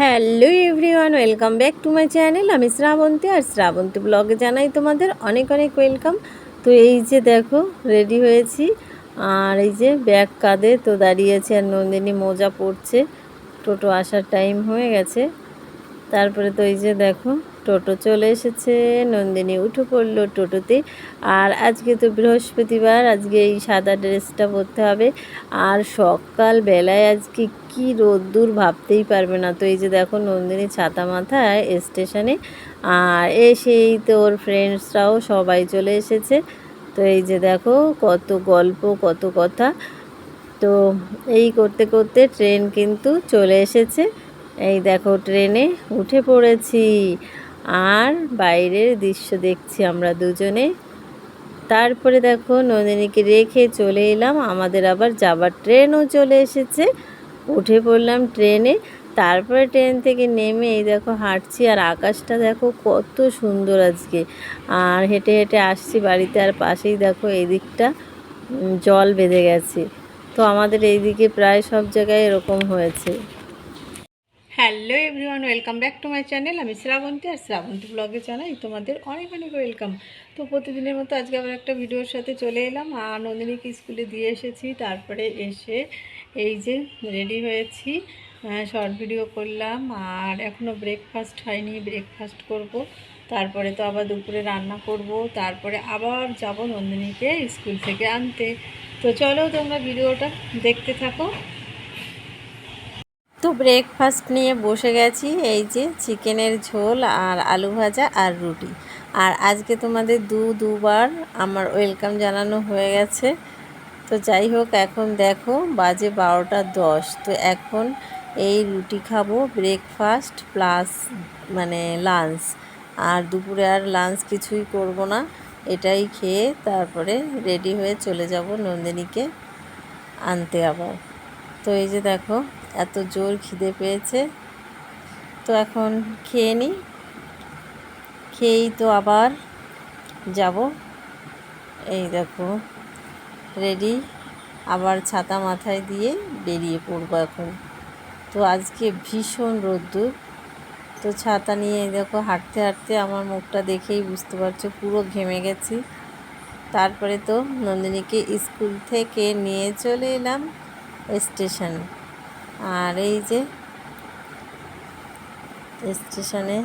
Hello everyone, welcome back to my channel. আমি শ্রাবন্তী আর শ্রাবন্তী ব্লগে জানাই তোমাদের অনেক অনেক ওয়েলকাম। তো এই যে দেখো, রেডি হয়েছি। আর এই যে ব্যাগ কাঁধে তো দাঁড়িয়েছে আর নন্দিনী মোজা পড়ছে টোটো আসার টাইম হয়ে গেছে। তারপরে তো এই যে দেখো টোটো চলে এসেছে, নন্দিনী উঠে পড়ল টোটোতে। আর আজকে তো বৃহস্পতিবার, আজকে এই সাদা ড্রেসটা পরতে হবে। আর সকাল বেলায় আজকে কি রোদ্দুর ভাবতেই পারবে না। তো এই যে দেখো নন্দিনী ছাতা মাথায় স্টেশনে, আর এসেই তো ওর ফ্রেন্ডসরাও সবাই চলে এসেছে। তো এই যে দেখো কত গল্প, কত কথা। তো এই করতে করতে ট্রেন কিন্তু চলে এসেছে। এই দেখো ট্রেনে উঠে পড়েছি। আর বাইরের দৃশ্য দেখছি আমরা দুজনে। তারপরে দেখো নন্দিনীকে রেখে চলে এলাম। আমাদের আবার যাবার ট্রেনও চলে এসেছে। উঠে পড়লাম ট্রেনে। তারপরে ট্রেন থেকে নেমে এই দেখো হাঁটছি আর আকাশটা দেখো কত সুন্দর আজকে। আর হেঁটে হেঁটে আসছি বাড়িতে আর পাশেই দেখো এই দিকটা জল বেঁধে গেছে। তো আমাদের এইদিকে প্রায় সব জায়গায় এরকম হয়েছে। Hello everyone, welcome back to my channel. আমি শ্রাবন্তী আর শ্রাবন্তী ব্লগে জানাই তোমাদের অনেক অনেক ওয়েলকাম। তো প্রতিদিনের মতো আজকে আবার একটা ভিডিওর সাথে চলে এলাম। আর নন্দিনীকে স্কুলে দিয়ে এসেছি, তারপরে এসে এই যে রেডি হয়েছি শর্ট ভিডিও করলাম, আর এখনও ব্রেকফাস্ট হয়নি ব্রেকফাস্ট করব। তারপরে তো আবার দুপুরে রান্না করব, তারপরে আবার যাব নন্দিনীকে স্কুল থেকে আনতে। তো চলো তোমরা ভিডিওটা দেখতে থাকো। তো ব্রেকফাস্ট নিয়ে বসে গেছি, এই যে চিকেনের ঝোল আর আলু ভাজা আর রুটি। আর আজকে তোমাদের দু, দুবার আমার ওয়েলকাম জানানো হয়ে গেছে। তো যাই হোক, এখন দেখো বাজে বারোটা দশ। তো এখন এই রুটি খাব ব্রেকফাস্ট প্লাস মানে লাঞ্চ আর দুপুরে আর লাঞ্চ কিছুই করব না, এটাই খেয়ে তারপরে রেডি হয়ে চলে যাব নন্দিনীকে আনতে আবার। তো এই যে দেখো এত জোর খিদে পেয়েছে। তো এখন খেয়ে নিই খেয়েই তো আবার যাব। এই দেখো রেডি আবার ছাতা মাথায় দিয়ে বেরিয়ে পড়ব এখন। তো আজকে ভীষণ রোদ্দুর। তো ছাতা নিয়ে দেখো, হাঁটতে হাঁটতে আমার মুখটা দেখেই বুঝতে পারছ, পুরো ঘেমে গেছি। তারপরে তো নন্দিনীকে স্কুল থেকে নিয়ে চলে এলাম স্টেশন। আর এই যে স্টেশনে।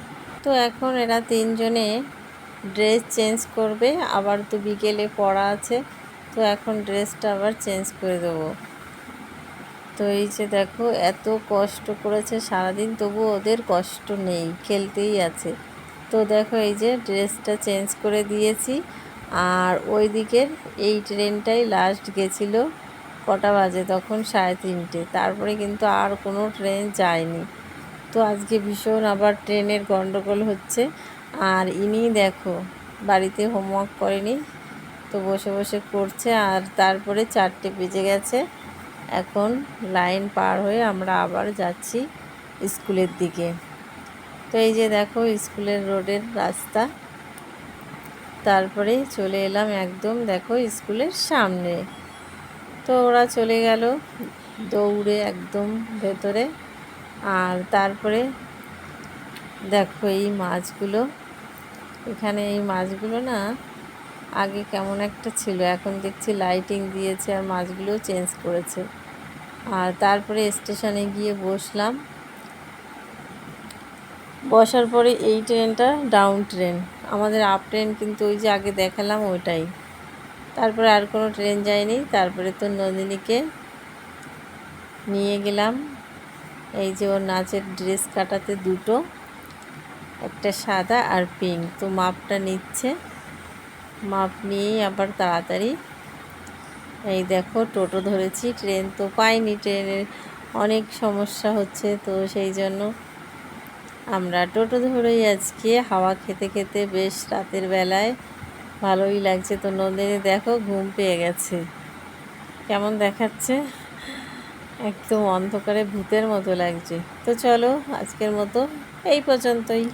তো এখন এরা তিনজনে ড্রেস চেঞ্জ করবে, আবার তো বিকেলে পড়া আছে, তো এখন ড্রেসটা আবার চেঞ্জ করে দেবো। তো এই যে দেখো, এত কষ্ট করেছে সারাদিন তবু ওদের কষ্ট নেই, খেলতেই আছে। তো দেখো এই যে ড্রেসটা চেঞ্জ করে দিয়েছি, আর ওই দিকের এই ট্রেনটাই লাস্ট গেছিল। কটা বাজে? তখন সাড়ে তিনটে। তারপরে কিন্তু আর কোনো ট্রেন যায়নি। তো আজকে ভীষণ আবার ট্রেনের গন্ডগোল হচ্ছে। আর ইনি দেখো, বাড়িতে হোমওয়ার্ক করেনি। তো বসে বসে করছে আর তারপরে চারটে বেজে গেছে। এখন লাইন পার হয়ে আমরা আবার যাচ্ছি স্কুলের দিকে। তো এই যে দেখো, স্কুলের রোডের রাস্তা। তারপরে চলে এলাম একদম দেখো স্কুলের সামনে। তো ওরা চলে গেল দৌড়ে একদম ভেতরে। আর তারপরে দেখো এই মাছগুলো। এখানে এই মাছগুলো না আগে কেমন একটা ছিল, এখন দেখছি লাইটিং দিয়েছে আর মাছগুলো চেঞ্জ করেছে। আর তারপরে স্টেশনে গিয়ে বসলাম। বসার পরে এই ট্রেনটা ডাউন ট্রেন আমাদের আপ ট্রেন কিন্তু ওই যে আগে দেখালাম ওইটাই। তারপরে আর কোনো ট্রেন যায়নি। তারপরে তো নন্দিনীকে নিয়ে গেলাম। এই যে ওর নাচের ড্রেস কাটাতে দুটো, একটা সাদা আর পিঙ্ক। তো মাপটা নিচ্ছে। মাপ নিয়েই আবার তাড়াতাড়ি এই দেখো, টোটো ধরেছি। ট্রেন তো পাইনি ট্রেনের, অনেক সমস্যা হচ্ছে। তো সেই জন্য আমরা টোটো ধরেই আজকে হাওয়া খেতে খেতে বেশ রাতের বেলায় ভালোই লাগছে তো নন্দিনী দেখো, ঘুম পেয়ে গেছে। কেমন দেখাচ্ছে? একদম অন্ধকারে ভূতের মতো লাগছে। তো চলো, আজকের মতো এই পর্যন্তই।